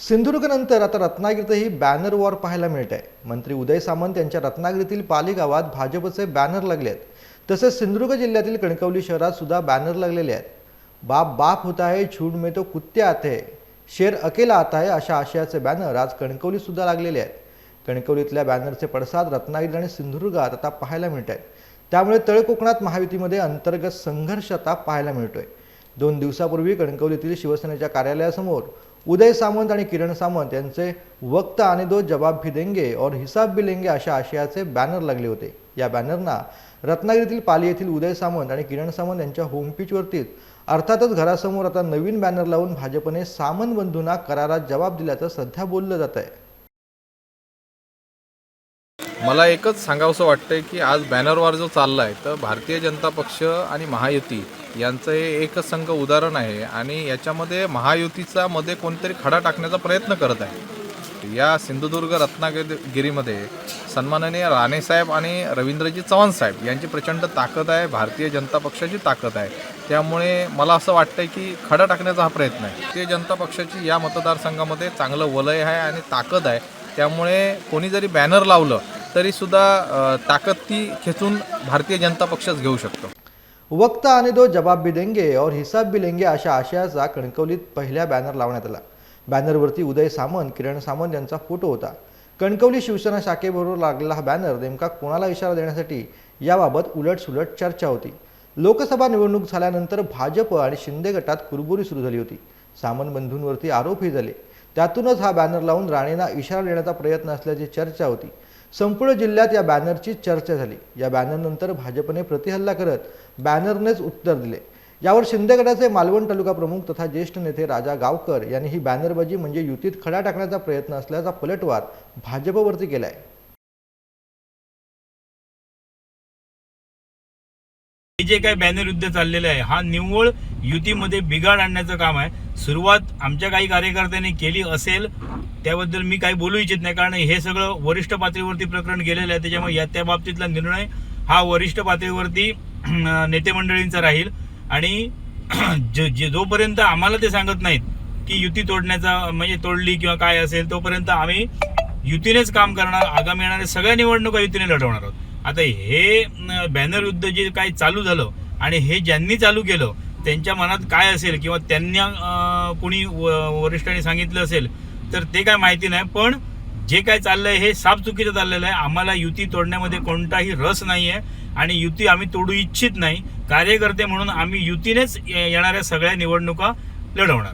सिंधुदुर्गनंतर आता रत्नागिरीतही banner war पाहायला मिळत आहे मंत्री उदय सामंत यांच्या रत्नागिरीतील पाली गावात भाजपचे बॅनर लागले आहेत तसेच सिंधुदुर्ग जिल्ह्यातील कणकवली शहरात सुद्धा बॅनर लागलेले आहेत. बाप बाप होता है छूड में तो कुत्ते आते शेर अकेला आता आहे अशा आशयाचे बॅनर आज कणकवलीत सुद्धा लागलेले आहेत. कणकवलीतल्या बॅनरचे पडसाद रत्नागिरी आणि सिंधुदुर्गात आता पाहायला मिळत आहेत त्यामुळे तळकोकणात महायुतीमध्ये अंतर्गत संघर्ष आता पाहायला मिळतोय. दोन दिवसापूर्वी कणकवलीतील शिवसेनेच्या कार्यालयासमोर उदय सामंत आणि किरण सामंत यांचे वक्त आणि दो जबाब भी देंगे और हिसाब भी लेंगे अशा आशयाचे बॅनर लागले होते. या बॅनरना रत्नागिरीतील पाली येथील उदय सामंत आणि किरण सामंत यांच्या होमपेजवरतीच अर्थातच घरासमोर आता नवीन बॅनर लावून भाजपने सामंत बंधूंना करारात जबाब दिल्याचं सध्या बोललं जात आहे मला एकच सांगावंसं वाटतंय की आज बॅनरवार जो चालला आहे तर भारतीय जनता पक्ष आणि महायुती यांचं हे एकच संघ उदाहरण आहे आणि याच्यामध्ये महायुतीचा मध्ये कोणतरी खडा टाकण्याचा प्रयत्न करत आहे. या सिंधुदुर्ग रत्नागिरीमध्ये सन्माननीय राणेसाहेब आणि रवींद्रजी चव्हाण साहेब यांची प्रचंड ताकद आहे भारतीय जनता पक्षाची ताकद आहे. त्यामुळे मला असं वाटतंय की खडा टाकण्याचा हा प्रयत्न आहे. भारतीय जनता पक्षाची या मतदारसंघामध्ये चांगलं वलय आहे आणि ताकद आहे. त्यामुळे कोणी जरी बॅनर लावलं तरीसुद्धा ताकद ती खेचून भारतीय जनता पक्षच घेऊ शकतो. वक्ता आणि दो जबाब भी देंगे और हिसाब भी लेंगे अशा आशयाचा कणकवलीत पहिल्या बॅनर लावण्यात आला. बॅनरवरती उदय सामंत किरण सामंत यांचा फोटो होता. कणकवली शिवसेना शाखेबरोबर लागलेला हा बॅनर नेमका कोणाला इशारा देण्यासाठी याबाबत उलटसुलट चर्चा होती. लोकसभा निवडणूक झाल्यानंतर भाजप आणि शिंदे गटात कुरबुरी सुरू झाली होती. सामंत बंधूंवरती आरोपही झाले. त्यातूनच हा बॅनर लावून राणेंना इशारा देण्याचा प्रयत्न असल्याची चर्चा होती. संपूर्ण जिल्ह्यात या बॅनरची चर्चा झाली. या बॅनरनंतर भाजपने प्रतिहल्ला करत बॅनरनेच उत्तर दिले. यावर शिंदे गटाचे मालवण तालुका प्रमुख तथा ज्येष्ठ नेते राजा गावकर यांनी ही बॅनरबाजी म्हणजे युतीत खडा टाकण्याचा प्रयत्न असल्याचा पलटवार भाजपवरती केलाय. हे जे काही बॅनर युद्ध चाललेलं आहे हा निव्वळ युतीमध्ये बिघाड आणण्याचं काम आहे. सुरुवात आमच्या काही कार्यकर्त्यांनी केली असेल त्याबद्दल मी काही बोलू इच्छित नाही कारण हे सगळं वरिष्ठ पातळीवरती प्रकरण गेलेलं आहे त्याच्यामुळे या त्या बाबतीतला निर्णय हा वरिष्ठ पातळीवरती नेते मंडळींचा राहील. आणि जे जे- जोपर्यंत आम्हाला ते सांगत नाहीत की युती तोडण्याचा म्हणजे तोडली किंवा काय असेल तोपर्यंत आम्ही युतीनेच काम करणार आगामी येणाऱ्या सगळ्या निवडणुका युतीने लढवणार आहोत. आता हे बॅनर युद्ध जे काही चालू झालं आणि हे ज्यांनी चालू केलं त्यांच्या मनात काय असेल किंवा त्यांना कुणी व- वरिष्ठांनी सांगितलं असेल तर ते काय माहिती नाही पण जे काय चाललंय हे साफ चुकीचं चाललेलं आहे. आम्हाला युती तोडण्यामध्ये कोणताही रस नाही आहे आणि युती आम्ही तोडू इच्छित नाही. कार्यकर्ते म्हणून आम्ही युतीनेच येणाऱ्या सगळ्या निवडणुका लढवणार.